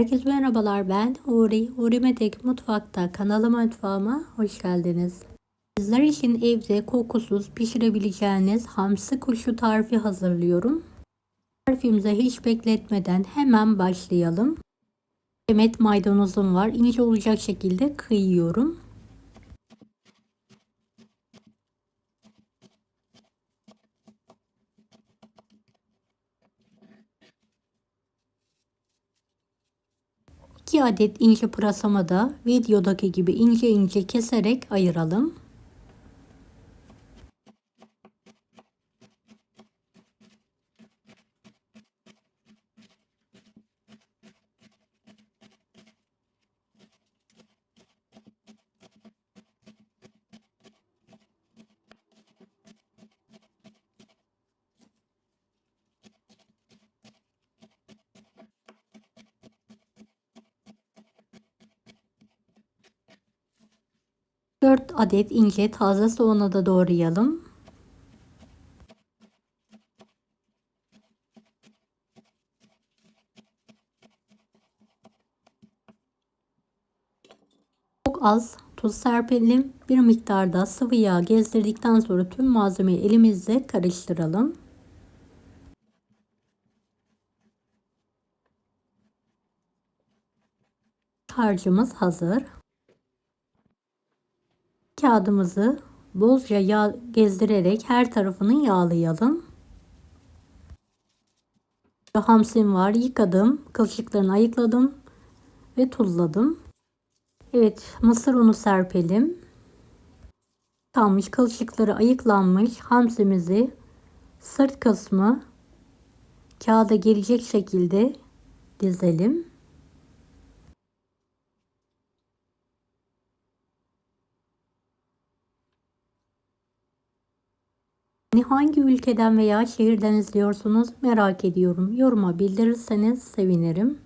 Herkese merhabalar ben Uri. Uri Metek Mutfak'ta kanalıma mutfağıma hoş geldiniz. Sizler için evde kokusuz pişirebileceğiniz hamsi kuşu tarifi hazırlıyorum. Tarifimize hiç bekletmeden hemen başlayalım. Demet maydanozum var. ince olacak şekilde kıyıyorum. İki adet ince pırasama da videodaki gibi ince ince keserek ayıralım. Dört adet ince taze soğanı da doğrayalım. Çok az tuz serpelim. Bir miktar da sıvı yağ gezdirdikten sonra tüm malzemeyi elimizle karıştıralım. Harcımız hazır. Kağıdımızı bolca yağ gezdirerek her tarafını yağlayalım. Hamsim var. Yıkadım. Kılçıklarını ayıkladım ve tuzladım. Evet, mısır unu serpelim. Kalmış kılçıkları ayıklanmış hamsimizi sırt kısmı kağıda gelecek şekilde dizelim. Beni hangi ülkeden veya şehirden izliyorsunuz merak ediyorum. Yoruma bildirirseniz sevinirim.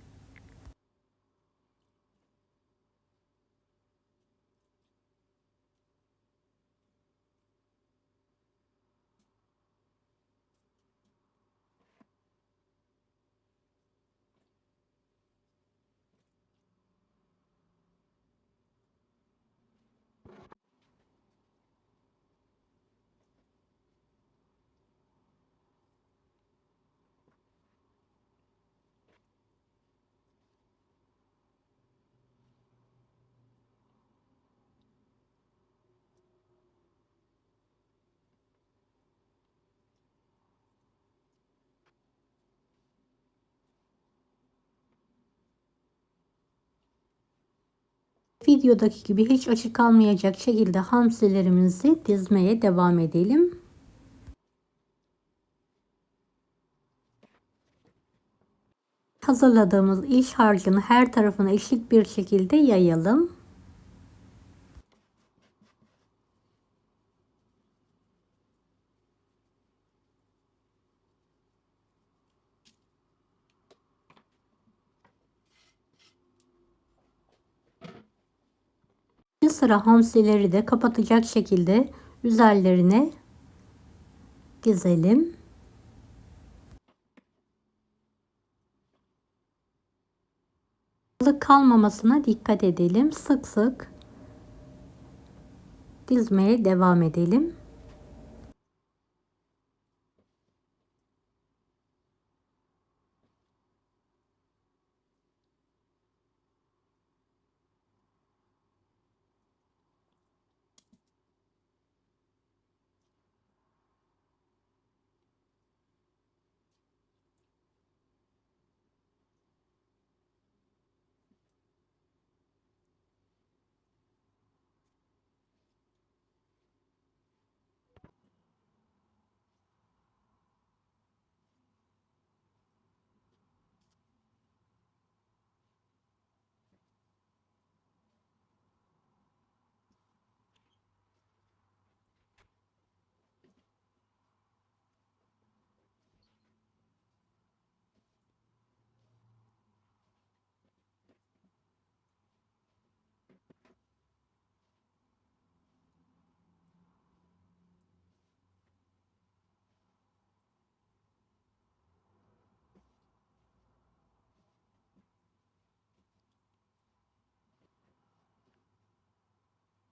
Videodaki gibi hiç açık kalmayacak şekilde hamsilerimizi dizmeye devam edelim. Hazırladığımız iç harcını her tarafına eşit bir şekilde yayalım. Sıra hamsileri de kapatacak şekilde üzerlerine dizelim. Balık kalmamasına dikkat edelim. Sık sık dizmeye devam edelim.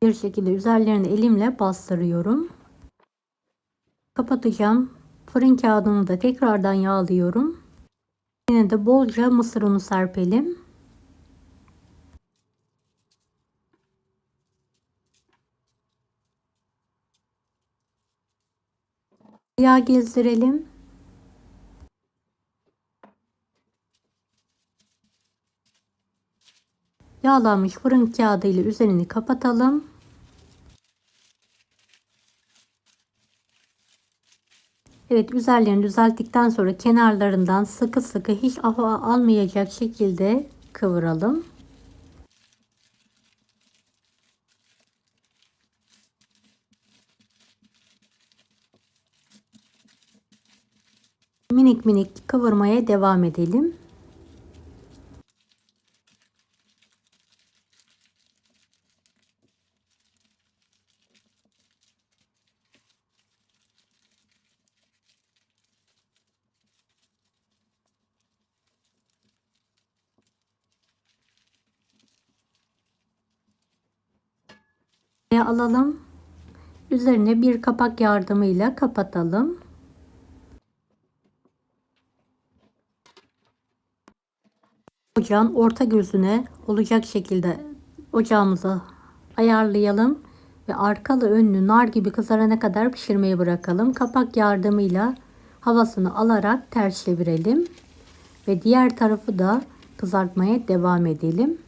Bir şekilde üzerlerine elimle bastırıyorum. Kapatacağım. Fırın kağıdını da tekrardan yağlıyorum. Yine de bolca mısır unu serpelim. Yağ gezdirelim. Yağlanmış fırın kağıdı ile üzerini kapatalım. Evet üzerlerini düzelttikten sonra kenarlarından sıkı sıkı hiç hava almayacak şekilde kıvıralım. Minik minik kıvırmaya devam edelim. Alalım. Üzerine bir kapak yardımıyla kapatalım. Ocağın orta gözüne olacak şekilde ocağımızı ayarlayalım ve arkalı önlü nar gibi kızarana kadar pişirmeye bırakalım. Kapak yardımıyla havasını alarak ters çevirelim ve diğer tarafı da kızartmaya devam edelim.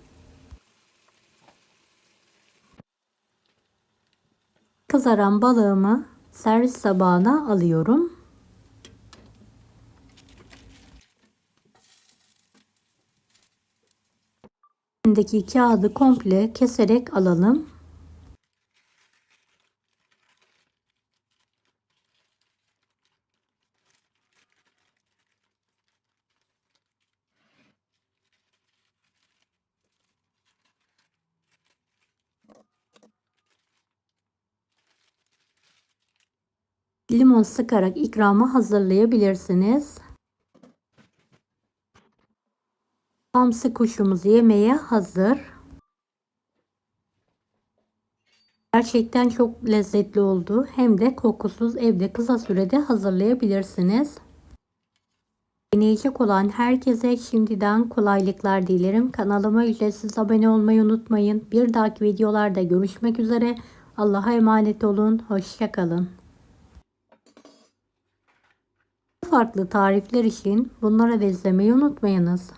Kızaran balığımı servis tabağına alıyorum. Üstündeki kağıdı komple keserek alalım. Limon sıkarak ikramı hazırlayabilirsiniz. Hamsi kuşumuz yemeğe hazır. Gerçekten çok lezzetli oldu. Hem de kokusuz evde kısa sürede hazırlayabilirsiniz. Deneyecek olan herkese şimdiden kolaylıklar dilerim. Kanalıma ücretsiz abone olmayı unutmayın. Bir dahaki videolarda görüşmek üzere. Allah'a emanet olun. Hoşçakalın farklı tarifler için bunlara da izlemeyi unutmayınız.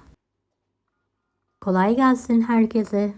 Kolay gelsin herkese.